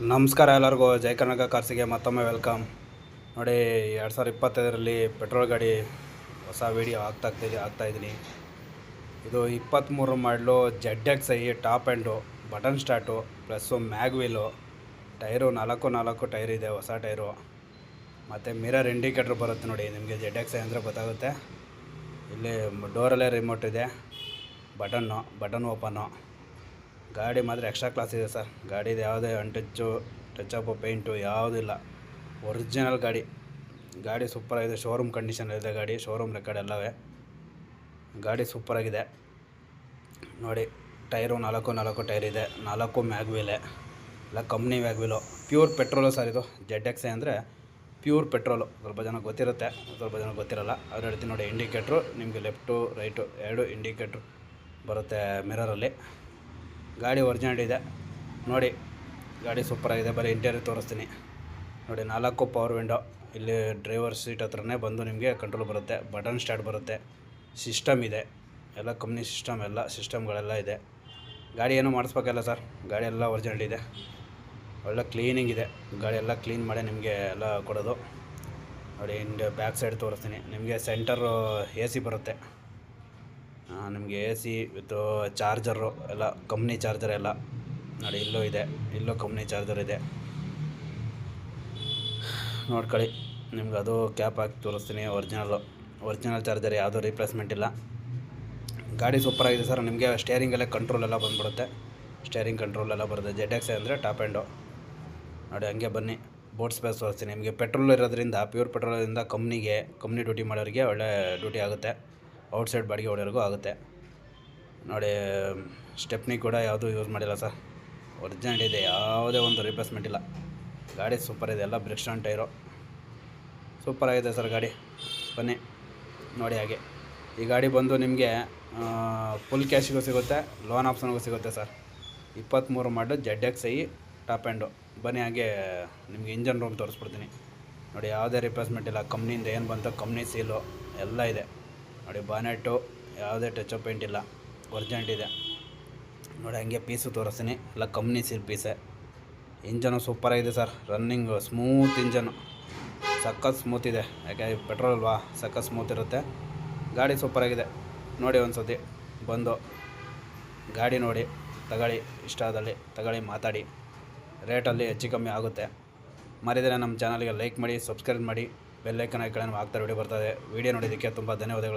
ನಮಸ್ಕಾರ ಎಲ್ಲರಿಗೂ. ಜೈ ಕರ್ನಾಟಕ ಕಾರ್ಸಿಗೆ ಮತ್ತೊಮ್ಮೆ ವೆಲ್ಕಮ್. ನೋಡಿ, ಎರಡು ಸಾವಿರದ ಇಪ್ಪತ್ತೈದರಲ್ಲಿ ಪೆಟ್ರೋಲ್ ಗಾಡಿ ಹೊಸ ವೀಡಿಯೋ ಆಗ್ತಾ ಆಗ್ತಾಯಿದ್ದೀನಿ ಇದು ಇಪ್ಪತ್ತ್ಮೂರು ಮಾಡಲು Z X I top end button start, plus mag wheel, tyre ನಾಲ್ಕು ನಾಲ್ಕು ಟೈರ್ ಇದೆ, ಹೊಸ ಟೈರು. ಮತ್ತು ಮಿರರ್ ಇಂಡಿಕೇಟ್ರ್ ಬರುತ್ತೆ ನೋಡಿ, ನಿಮಗೆ ಜೆಡ್ ಎಕ್ಸ್ ಐ ಅಂದರೆ ಗೊತ್ತಾಗುತ್ತೆ. ಇಲ್ಲಿ ಡೋರಲ್ಲೇ ರಿಮೋಟ್ ಇದೆ, ಬಟನ್ನು, ಬಟನ್ ಓಪನ್ನು. ಗಾಡಿ ಮಾತ್ರ ಎಕ್ಸ್ಟ್ರಾ ಕ್ಲಾಸ್ ಇದೆ ಸರ್. ಗಾಡಿದು ಯಾವುದೇ ಅಂಟಚ್ಚು ಟಚಪ್ಪು ಪೇಂಟು ಯಾವುದೂ ಇಲ್ಲ. ಒರಿಜಿನಲ್ ಗಾಡಿ. ಗಾಡಿ ಸೂಪರಾಗಿದೆ ಶೋರೂಮ್ ಕಂಡೀಷನ್ ಇದೆ ಗಾಡಿ. ಶೋರೂಮ್ ರೆಕಾರ್ಡ್ ಎಲ್ಲವೇ. ಗಾಡಿ ಸೂಪರಾಗಿದೆ ನೋಡಿ ಟೈರು ನಾಲ್ಕು ನಾಲ್ಕು ಟೈರ್ ಇದೆ. ನಾಲ್ಕು ಮ್ಯಾಗ್ ವೀಲೆ ಇಲ್ಲ company mag wheel pure petrol sir ಇದು. ಜೆಡ್ ಎಕ್ಸ್ ಅಂದರೆ ಪ್ಯೂರ್ ಪೆಟ್ರೋಲು ಸ್ವಲ್ಪ ಜನ ಗೊತ್ತಿರುತ್ತೆ. ಸ್ವಲ್ಪ ಜನ ಗೊತ್ತಿರಲ್ಲ. ಅದ್ರ ಹೇಳ್ತೀನಿ ನೋಡಿ ಇಂಡಿಕೇಟ್ರು ನಿಮಗೆ ಲೆಫ್ಟು ರೈಟು ಎರಡು ಇಂಡಿಕೇಟ್ರು ಬರುತ್ತೆ ಮಿರರಲ್ಲಿ ಗಾಡಿ ಒರಿಜಿನಲ್ ಇದೆ. ನೋಡಿ, ಗಾಡಿ ಸೂಪರಾಗಿದೆ ಬರೀ ಇಂಟೀರಿಯರ್ ತೋರಿಸ್ತೀನಿ. ನೋಡಿ, ನಾಲ್ಕು ಪವರ್ ವಿಂಡೋ ಇಲ್ಲಿ ಡ್ರೈವರ್ ಸೀಟ್ ಹತ್ರನೇ ಬಂದು ನಿಮಗೆ ಕಂಟ್ರೋಲ್ ಬರುತ್ತೆ. ಬಟನ್ ಸ್ಟಾರ್ಟ್ ಬರುತ್ತೆ. ಸಿಸ್ಟಮ್ ಇದೆ. ಎಲ್ಲ ಕಂಪ್ನಿ ಸಿಸ್ಟಮ್ ಎಲ್ಲ ಸಿಸ್ಟಮ್ಗಳೆಲ್ಲ ಇದೆ. ಗಾಡಿ ಏನೂ ಮಾಡಿಸ್ಬೇಕಲ್ಲ ಸರ್ ಗಾಡಿ ಎಲ್ಲ ಒರಿಜಿನಲ್ ಇದೆ. ಒಳ್ಳೆ ಕ್ಲೀನಿಂಗ್ ಇದೆ. ಗಾಡಿ ಎಲ್ಲ ಕ್ಲೀನ್ ಮಾಡಿ ನಿಮಗೆ ಎಲ್ಲ ಕೊಡೋದು. ನೋಡಿ ಇಂಡ್ ಬ್ಯಾಕ್ ಸೈಡ್ ತೋರಿಸ್ತೀನಿ. ನಿಮಗೆ ಸೆಂಟರು ಎ ಬರುತ್ತೆ. ನಿಮಗೆ ಎ ಸಿ ವಿತ್ ಚಾರ್ಜರು ಎಲ್ಲ ಕಂಪ್ನಿ ಚಾರ್ಜರ್ ಎಲ್ಲ. ನೋಡಿ, ಇಲ್ಲೂ ಇದೆ. ಇಲ್ಲೂ ಕಂಪ್ನಿ ಚಾರ್ಜರ್ ಇದೆ. ನೋಡ್ಕೊಳ್ಳಿ. ನಿಮ್ಗೆ ಅದು ಕ್ಯಾಪ್ ಹಾಕಿ ತೋರಿಸ್ತೀನಿ ಒರಿಜಿನಲ್ಲು ಒರಿಜಿನಲ್ ಚಾರ್ಜರ್ ಯಾವುದೂ ರೀಪ್ಲೇಸ್ಮೆಂಟ್ ಇಲ್ಲ. ಗಾಡಿ ಸೂಪರಾಗಿದೆ ಸರ್ ನಿಮಗೆ ಸ್ಟೇರಿಂಗಲ್ಲೇ ಕಂಟ್ರೋಲ್ ಎಲ್ಲ ಬಂದ್ಬಿಡುತ್ತೆ. ಸ್ಟೇರಿಂಗ್ ಕಂಟ್ರೋಲ್ ಎಲ್ಲ ಬರುತ್ತೆ. ಜೆಡ್ ಎಕ್ಸ್ ಅಂದರೆ ಟಾಪ್ ಆ್ಯಂಡು ನೋಡಿ, ಹಂಗೆ ಬನ್ನಿ. ಬೋಟ್ ಸ್ಪೇಸ್ ತೋರಿಸ್ತೀನಿ. ನಿಮಗೆ ಪೆಟ್ರೋಲ್ ಇರೋದ್ರಿಂದ ಪ್ಯೂರ್ ಪೆಟ್ರೋಲಿಂದ ಕಂಪ್ನಿಗೆ ಕಂಪ್ನಿ ಡ್ಯೂಟಿ ಮಾಡೋರಿಗೆ ಒಳ್ಳೆ ಡ್ಯೂಟಿ ಆಗುತ್ತೆ. ಔಟ್ಸೈಡ್ ಬಾಡಿಗೆ ಹೊಡೆಯೋರಿಗೂ ಆಗುತ್ತೆ. ನೋಡಿ, ಸ್ಟೆಪ್ನಿ ಕೂಡ ಯಾವುದೂ ಯೂಸ್ ಮಾಡಿಲ್ಲ ಸರ್. ಒರಿಜಿನಲ್ ಇದೆ, ಯಾವುದೇ ಒಂದು ರಿಪ್ಲೇಸ್ಮೆಂಟ್ ಇಲ್ಲ. ಗಾಡಿ ಸೂಪರ್ ಇದೆ, ಎಲ್ಲ ಬ್ರಿಕ್ಸ್ಟಾನ್ ಟೈರು ಸೂಪರ್ ಆಗಿದೆ ಸರ್ ಗಾಡಿ. ಬನ್ನಿ, ನೋಡಿ ಹಾಗೆ. ಈ ಗಾಡಿ ಬಂದು ನಿಮಗೆ ಫುಲ್ ಕ್ಯಾಶಿಗೂ ಸಿಗುತ್ತೆ ಲೋನ್ ಆಪ್ಷನ್ಗೂ ಸಿಗುತ್ತೆ ಸರ್. ಇಪ್ಪತ್ತ್ಮೂರು ಮಾಡಲು Z X I top end ಬನ್ನಿ ಹಾಗೆ, ನಿಮಗೆ ಇಂಜನ್ ರೂಮ್ ತೋರಿಸ್ಬಿಡ್ತೀನಿ. ನೋಡಿ, ಯಾವುದೇ ರಿಪ್ಲೇಸ್ಮೆಂಟ್ ಇಲ್ಲ. ಕಂಪ್ನಿಯಿಂದ ಏನು ಬಂತು ಕಂಪ್ನಿ ಸೀಲು ಎಲ್ಲ ಇದೆ. ನೋಡಿ ಬಾನೆಟ್ಟು ಯಾವುದೇ ಟಚ್ ಪೇಂಟ್ ಇಲ್ಲ. ಒರ್ಜೆಂಟ್ ಇದೆ. ನೋಡಿ, ಹಂಗೆ ಪೀಸು ತೋರಿಸ್ತೀನಿ. ಎಲ್ಲ ಕಂಪ್ನಿ ಸೀಲ್ ಪೀಸೆ ಇಂಜನು ಸೂಪರಾಗಿದೆ ಸರ್ ರನ್ನಿಂಗ್ ಸ್ಮೂತ್ ಇಂಜನು ಸಖತ್ ಸ್ಮೂತ್ ಇದೆ. ಯಾಕೆ ಪೆಟ್ರೋಲ್ ಅಲ್ವಾ? ಸಖತ್ ಸ್ಮೂತ್ ಇರುತ್ತೆ. ಗಾಡಿ ಸೂಪರಾಗಿದೆ ನೋಡಿ ಒಂದು ಸತಿ ಬಂದು. ಗಾಡಿ ನೋಡಿ, ತಗೊಳ್ಳಿ. ಇಷ್ಟ ಆದಲ್ಲಿ ತಗೊಳ್ಳಿ, ಮಾತಾಡಿ. ರೇಟಲ್ಲಿ ಹೆಚ್ಚು ಕಮ್ಮಿ ಆಗುತ್ತೆ. ಮರಿದರೆ ನಮ್ಮ ಚಾನಲ್ಗೆ ಲೈಕ್ ಮಾಡಿ ಸಬ್ಸ್ಕ್ರೈಬ್ ಮಾಡಿ. ಬೆಲ್ಲೈಕನ್ ಐಕನ್ ಆಗ್ತಾರೆ ವಿಡಿಯೋ ಬರ್ತದೆ ವಿಡಿಯೋ ನೋಡಿದ್ದಕ್ಕೆ ತುಂಬ ಧನ್ಯವಾದಗಳು.